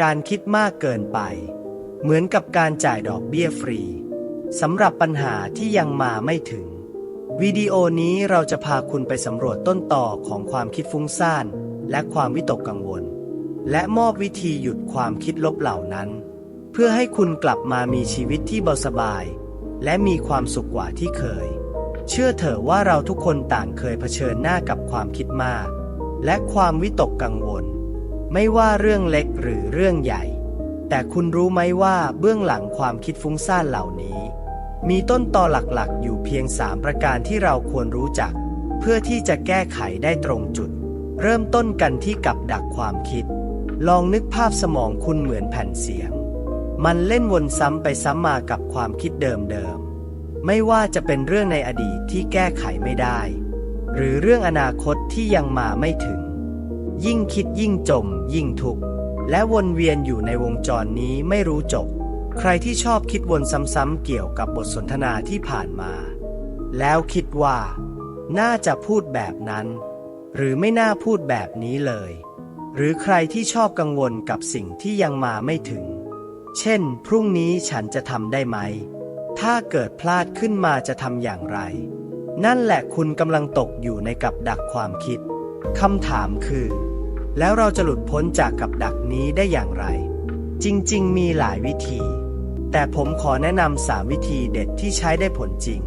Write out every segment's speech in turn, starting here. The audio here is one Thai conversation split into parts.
การคิดมากเกินไป เหมือนกับการจ่ายดอกเบี้ยฟรีสำหรับปัญหาที่ยังมาไม่ถึง วิดีโอนี้เราจะพาคุณไปสำรวจต้นต่อของความคิดฟุ้งซ่าน และความวิตกกังวล และมอบวิธีหยุดความคิดลบเหล่านั้น เพื่อให้คุณกลับมามีชีวิตที่เบาสบาย และมีความสุขกว่าที่เคย เชื่อเถอะว่าเราทุกคนต่างเคยเผชิญหน้ากับความคิดมาก และความวิตกกังวล ไม่ว่าเรื่องเล็กหรือเรื่องใหญ่ แต่คุณรู้ไหมว่าเบื้องหลังความคิดฟุ้งซ่านเหล่านี้ มีต้นตอหลักๆ อยู่เพียงสามประการที่เราควรรู้จัก เพื่อที่จะแก้ไขได้ตรงจุด เริ่มต้นกันที่กับดักความคิด ลองนึกภาพสมองคุณเหมือนแผ่นเสียง มันเล่นวนซ้ำไปซ้ำมากับความคิดเดิมๆไม่ว่าจะเป็นเรื่องในอดีตที่แก้ไขไม่ได้ หรือเรื่องอนาคตที่ยังมาไม่ถึง ยิ่งคิดยิ่งจม ยิ่งทุกข์และวนเวียนอยู่ในวงจรนี้ไม่รู้จบ ใครที่ชอบคิดวนซ้ำๆเกี่ยวกับบทสนทนาที่ผ่านมา แล้วคิดว่า น่าจะพูดแบบนั้น หรือไม่น่าพูดแบบนี้เลย หรือใครที่ชอบกังวลกับสิ่งที่ยังมาไม่ถึง เช่น พรุ่งนี้ฉันจะทำได้ไหม ถ้าเกิดพลาดขึ้นมาจะทำอย่างไร นั่นแหละคุณกำลังตกอยู่ในกับดักความคิดคำถามคือ แล้วเราจะหลุดพ้นจากกับดักนี้ได้อย่างไร จริงๆ มีหลายวิธี แต่ผมขอแนะนำสามวิธีเด็ดที่ใช้ได้ผลจริง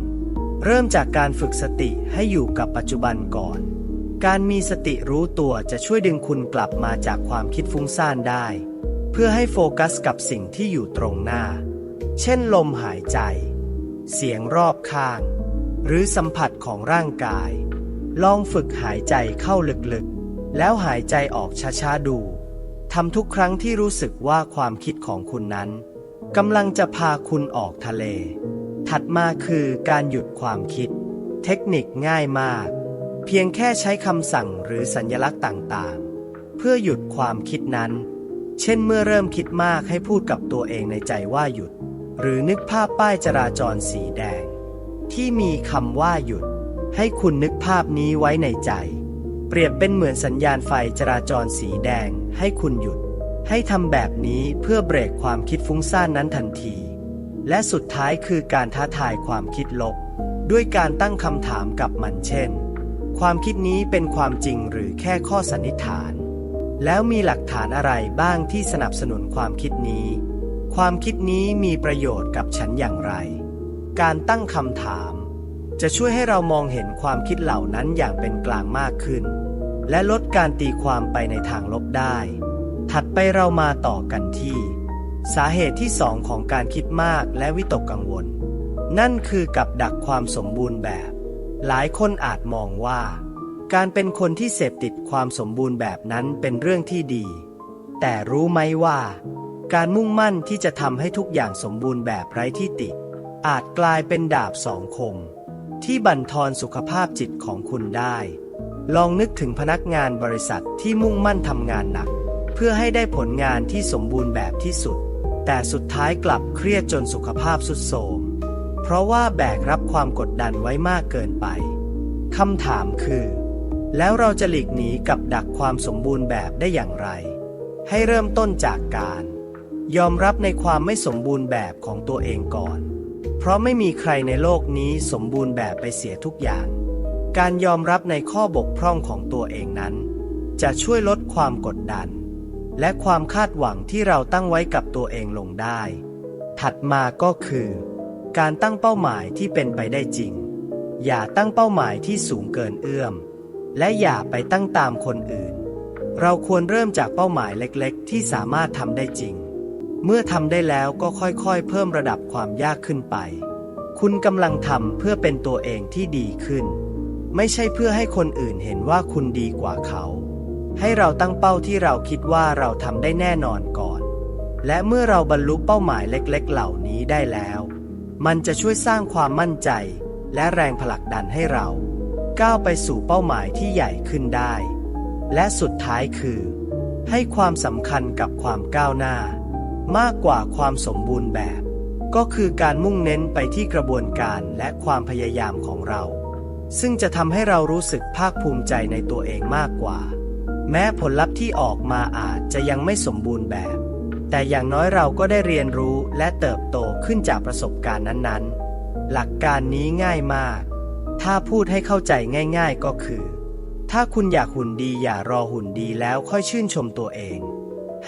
เริ่มจากการฝึกสติให้อยู่กับปัจจุบันก่อน การมีสติรู้ตัวจะช่วยดึงคุณกลับมาจากความคิดฟุ้งซ่านได้ เพื่อให้โฟกัสกับสิ่งที่อยู่ตรงหน้า เช่นลมหายใจ เสียงรอบข้าง หรือสัมผัสของร่างกาย ลองฝึกหายใจเข้าลึกๆ แล้วหายใจออกช้าๆดูทำทุกครั้งที่รู้สึกว่าความคิดของคุณนั้นกำลังจะพาคุณออกทะเล ถัดมาคือการหยุดความคิด เทคนิคง่ายมาก เพียงแค่ใช้คำสั่งหรือสัญลักษณ์ต่างๆ เพื่อหยุดความคิดนั้น เช่นเมื่อเริ่มคิดมากให้พูดกับตัวเองในใจว่าหยุด หรือนึกภาพป้ายจราจรสีแดง ที่มีคำว่าหยุด ให้คุณนึกภาพนี้ไว้ในใจ เปรียบเป็นเหมือนสัญญาณไฟจราจรสีแดง ให้คุณหยุด ให้ทำแบบนี้เพื่อเบรกความคิดฟุ้งซ่านนั้นทันที และสุดท้ายคือการท้าทายความคิดลบ ด้วยการตั้งคำถามกับมันเช่น ความคิดนี้เป็นความจริงหรือแค่ข้อสันนิษฐาน แล้วมีหลักฐานอะไรบ้างที่สนับสนุนความคิดนี้ ความคิดนี้มีประโยชน์กับฉันอย่างไร การตั้งคำถาม จะช่วยให้เรามองเห็นความคิดเหล่านั้นอย่างเป็นกลางมากขึ้น และลดการตีความไปในทางลบได้ ถัดไปเรามาต่อกันที่ สาเหตุที่สองของการคิดมากและวิตกกังวล นั่นคือกับดักความสมบูรณ์แบบ หลายคนอาจมองว่า การเป็นคนที่เสพติดความสมบูรณ์แบบนั้นเป็นเรื่องที่ดี แต่รู้ไหมว่า การมุ่งมั่นที่จะทำให้ทุกอย่างสมบูรณ์แบบไร้ที่ติอาจกลายเป็นดาบสองคม ที่บั่นทอนสุขภาพจิตของคุณได้ ลองนึกถึงพนักงานบริษัทที่มุ่งมั่นทำงานหนัก เพื่อให้ได้ผลงานที่สมบูรณ์แบบที่สุด แต่สุดท้ายกลับเครียดจนสุขภาพสุดโทรมเพราะว่าแบกรับความกดดันไว้มากเกินไปคำถามคือ แล้วเราจะหลีกหนีกับดักความสมบูรณ์แบบได้อย่างไร ให้เริ่มต้นจากการ ยอมรับในความไม่สมบูรณ์แบบของตัวเองก่อน เพราะไม่มีใครในโลกนี้สมบูรณ์แบบไปเสียทุกอย่าง การยอมรับในข้อบกพร่องของตัวเองนั้น จะช่วยลดความกดดัน และความคาดหวังที่เราตั้งไว้กับตัวเองลงได้ ถัดมาก็คือ การตั้งเป้าหมายที่เป็นไปได้จริง อย่าตั้งเป้าหมายที่สูงเกินเอื้อม และอย่าไปตั้งตามคนอื่น เราควรเริ่มจากเป้าหมายเล็กๆ ที่สามารถทำได้จริง เมื่อทำได้แล้วก็ค่อยๆ เพิ่มระดับความยากขึ้นไป คุณกำลังทำเพื่อเป็นตัวเองที่ดีขึ้น ไม่ใช่เพื่อให้คนอื่นเห็นว่าคุณดีกว่าเขา ให้เราตั้งเป้าที่เราคิดว่าเราทำได้แน่นอนก่อน และเมื่อเราบรรลุเป้าหมายเล็กๆ เหล่านี้ได้แล้ว มันจะช่วยสร้างความมั่นใจ และแรงผลักดันให้เรา ก้าวไปสู่เป้าหมายที่ใหญ่ขึ้นได้ และสุดท้ายคือ ให้ความสำคัญกับความก้าวหน้า มากกว่าความสมบูรณ์แบบ ก็คือการมุ่งเน้นไปที่กระบวนการและความพยายามของเรา ซึ่งจะทำให้เรารู้สึกภาคภูมิใจในตัวเองมากกว่า แม้ผลลัพธ์ที่ออกมาอาจจะยังไม่สมบูรณ์แบบ แต่อย่างน้อยเราก็ได้เรียนรู้และเติบโตขึ้นจากประสบการณ์นั้นๆ หลักการนี้ง่ายมาก ถ้าพูดให้เข้าใจง่าย ๆก็คือ ถ้าคุณอยากหุ่นดีอย่ารอหุ่นดีแล้วค่อยชื่นชมตัวเอง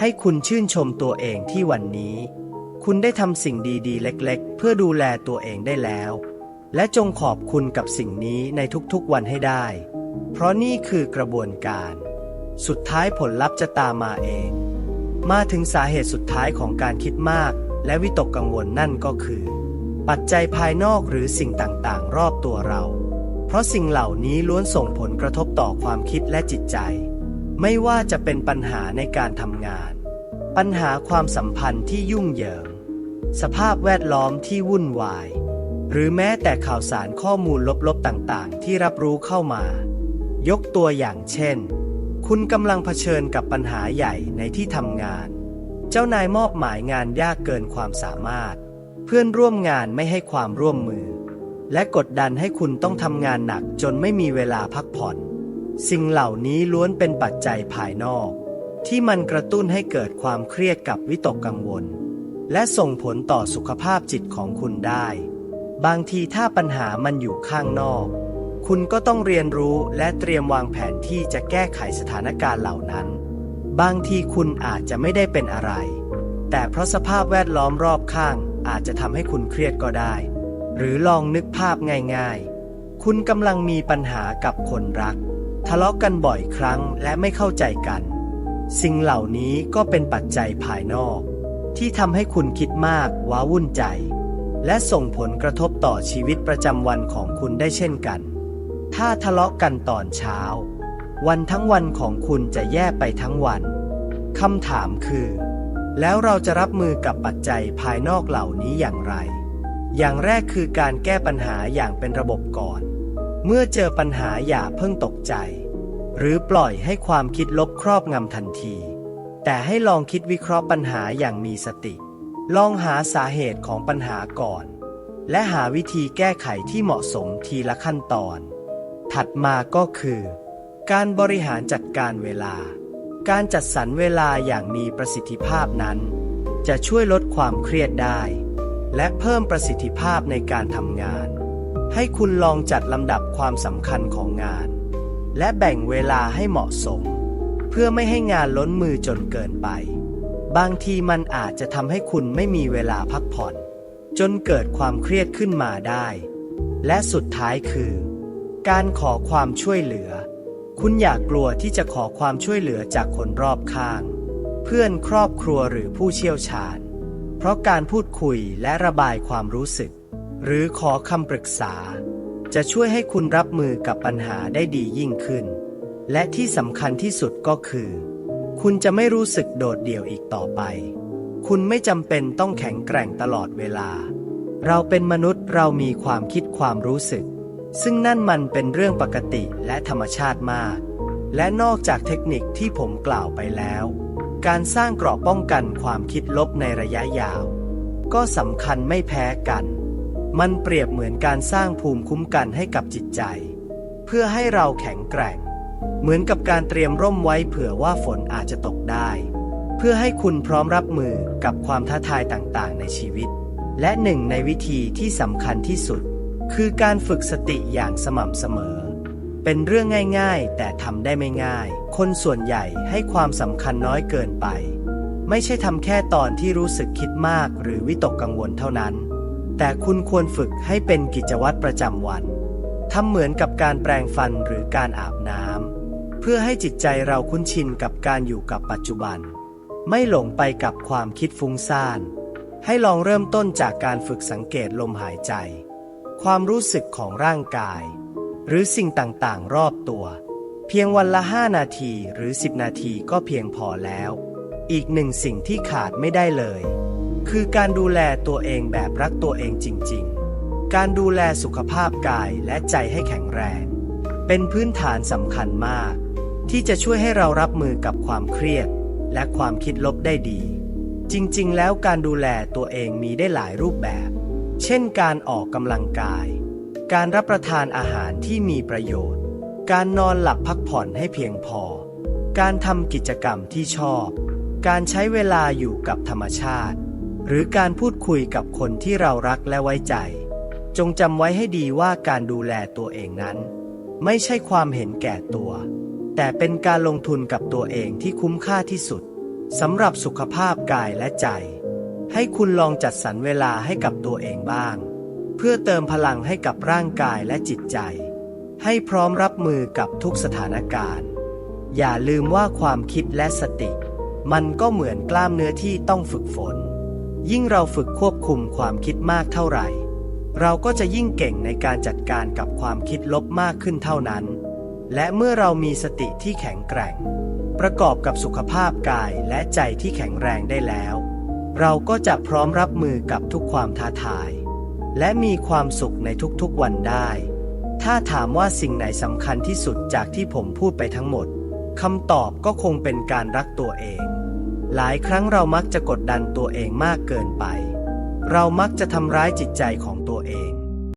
ให้คุณชื่นชมตัวเองที่วันนี้ คุณได้ทำสิ่งดีๆ เล็กๆ เพื่อดูแลตัวเองได้แล้ว และจงขอบคุณกับสิ่งนี้ในทุกๆวันให้ได้ เพราะนี่คือกระบวนการ สุดท้ายผลลัพธ์จะตามมาเอง มาถึงสาเหตุสุดท้ายของการคิดมาก และวิตกกังวลนั่นก็คือ ปัจจัยภายนอกหรือสิ่งต่างๆ รอบตัวเรา เพราะสิ่งเหล่านี้ล้วนส่งผลกระทบต่อความคิดและจิตใจ ไม่ว่าจะเป็นปัญหาในการทำงาน ปัญหาความสัมพันธ์ที่ยุ่งเหยิง สภาพแวดล้อมที่วุ่นวาย หรือแม้แต่ข่าวสารข้อมูลลบๆต่างๆ ที่รับรู้เข้ามา ยกตัวอย่างเช่น คุณกำลังเผชิญกับปัญหาใหญ่ในที่ทำงาน เจ้านายมอบหมายงานยากเกินความสามารถ เพื่อนร่วมงานไม่ให้ความร่วมมือ และกดดันให้คุณต้องทำงานหนักจนไม่มีเวลาพักผ่อน สิ่งเหล่านี้ล้วนเป็นปัจจัยภายนอก ที่มันกระตุ้นให้เกิดความเครียดกับวิตกกังวล และส่งผลต่อสุขภาพจิตของคุณได้ บางทีถ้าปัญหามันอยู่ข้างนอก คุณก็ต้องเรียนรู้และเตรียมวางแผนที่จะแก้ไขสถานการณ์เหล่านั้น บางทีคุณอาจจะไม่ได้เป็นอะไร แต่เพราะสภาพแวดล้อมรอบข้างอาจจะทำให้คุณเครียดก็ได้ หรือลองนึกภาพง่ายๆ คุณกำลังมีปัญหากับคนรัก ทะเลาะกันบ่อยครั้งและไม่เข้าใจกัน สิ่งเหล่านี้ก็เป็นปัจจัยภายนอก ที่ทำให้คุณคิดมากว้าวุ่นใจ และส่งผลกระทบต่อชีวิตประจำวันของคุณได้เช่นกัน ถ้าทะเลาะกันตอนเช้า วันทั้งวันของคุณจะแย่ไปทั้งวันคำถามคือ แล้วเราจะรับมือกับปัจจัยภายนอกเหล่านี้อย่างไร อย่างแรกคือการแก้ปัญหาอย่างเป็นระบบก่อน เมื่อเจอปัญหาอย่าเพิ่งตกใจ หรือปล่อยให้ความคิดลบครอบงำทันที แต่ให้ลองคิดวิเคราะห์ปัญหาอย่างมีสติ ลองหาสาเหตุของปัญหาก่อน และหาวิธีแก้ไขที่เหมาะสมทีละขั้นตอน ถัดมาก็คือ การบริหารจัดการเวลา การจัดสรรเวลาอย่างมีประสิทธิภาพนั้น จะช่วยลดความเครียดได้ และเพิ่มประสิทธิภาพในการทำงาน ให้คุณลองจัดลำดับความสำคัญของงาน และแบ่งเวลาให้เหมาะสม เพื่อไม่ให้งานล้นมือจนเกินไป บางทีมันอาจจะทำให้คุณไม่มีเวลาพักผ่อน จนเกิดความเครียดขึ้นมาได้ และสุดท้ายคือ การขอความช่วยเหลือ คุณอย่ากลัวที่จะขอความช่วยเหลือจากคนรอบข้าง เพื่อนครอบครัวหรือผู้เชี่ยวชาญ เพราะการพูดคุยและระบายความรู้สึก หรือขอคำปรึกษา จะช่วยให้คุณรับมือกับปัญหาได้ดียิ่งขึ้น และที่สำคัญที่สุดก็คือ คุณจะไม่รู้สึกโดดเดี่ยวอีกต่อไป คุณไม่จำเป็นต้องแข็งแกร่งตลอดเวลา เราเป็นมนุษย์เรามีความคิดความรู้สึก ซึ่งนั่นมันเป็นเรื่องปกติและธรรมชาติมาก และนอกจากเทคนิคที่ผมกล่าวไปแล้ว การสร้างเกราะป้องกันความคิดลบในระยะยาว ก็สำคัญไม่แพ้กัน มันเปรียบเหมือนการสร้างภูมิคุ้มกันให้กับจิตใจ เพื่อให้เราแข็งแกร่ง เหมือนกับการเตรียมร่มไว้เผื่อว่าฝนอาจจะตกได้ เพื่อให้คุณพร้อมรับมือกับความท้าทายต่างๆ ในชีวิต และหนึ่งในวิธีที่สำคัญที่สุด คือการฝึกสติอย่างสม่ำเสมอ เป็นเรื่องง่ายๆ แต่ทำได้ไม่ง่าย คนส่วนใหญ่ให้ความสำคัญน้อยเกินไป ไม่ใช่ทำแค่ตอนที่รู้สึกคิดมากหรือวิตกกังวลเท่านั้น แต่คุณควรฝึกให้เป็นกิจวัตรประจำวัน ทำเหมือนกับการแปรงฟันหรือการอาบน้ำ เพื่อให้จิตใจเราคุ้นชินกับการอยู่กับปัจจุบัน ไม่หลงไปกับความคิดฟุ้งซ่าน ให้ลองเริ่มต้นจากการฝึกสังเกตลมหายใจ ความรู้สึกของร่างกาย หรือสิ่งต่างๆ รอบตัว เพียงวันละ 5 นาทีหรือ 10 นาทีก็เพียงพอแล้ว อีกหนึ่งสิ่งที่ขาดไม่ได้เลย คือการดูแลตัวเองแบบรักตัวเองจริง ๆ การดูแลสุขภาพกายและใจให้แข็งแรง เป็นพื้นฐานสำคัญมาก ที่จะช่วยให้เรารับมือกับความเครียด และความคิดลบได้ดี จริงๆ แล้วการดูแลตัวเองมีได้หลายรูปแบบ เช่น การออกกำลังกาย การรับประทานอาหารที่มีประโยชน์ การนอนหลับพักผ่อนให้เพียงพอ การทำกิจกรรมที่ชอบ การใช้เวลาอยู่กับธรรมชาติ หรือการพูดคุยกับคนที่เรารักและไว้ใจ จงจำไว้ให้ดีว่าการดูแลตัวเองนั้น ไม่ใช่ความเห็นแก่ตัว แต่เป็นการลงทุนกับตัวเองที่คุ้มค่าที่สุดสำหรับสุขภาพกายและใจ ให้คุณลองจัดสรรเวลาให้กับตัวเองบ้าง เพื่อเติมพลังให้กับร่างกายและจิตใจ ให้พร้อมรับมือกับทุกสถานการณ์ อย่าลืมว่าความคิดและสติ มันก็เหมือนกล้ามเนื้อที่ต้องฝึกฝน ยิ่งเราฝึกควบคุมความคิดมากเท่าไหร่ เราก็จะยิ่งเก่งในการจัดการกับความคิดลบมากขึ้นเท่านั้น และเมื่อเรามีสติที่แข็งแกร่ง ประกอบกับสุขภาพกายและใจที่แข็งแรงได้แล้ว เราก็จะพร้อมรับมือกับทุกความท้าทาย และมีความสุขในทุกๆวันได้ ถ้าถามว่าสิ่งไหนสำคัญที่สุดจากที่ผมพูดไปทั้งหมดคำตอบก็คงเป็นการรักตัวเอง หลายครั้งเรามักจะกดดันตัวเองมากเกินไป เรามักจะทำร้ายจิตใจของตัวเอง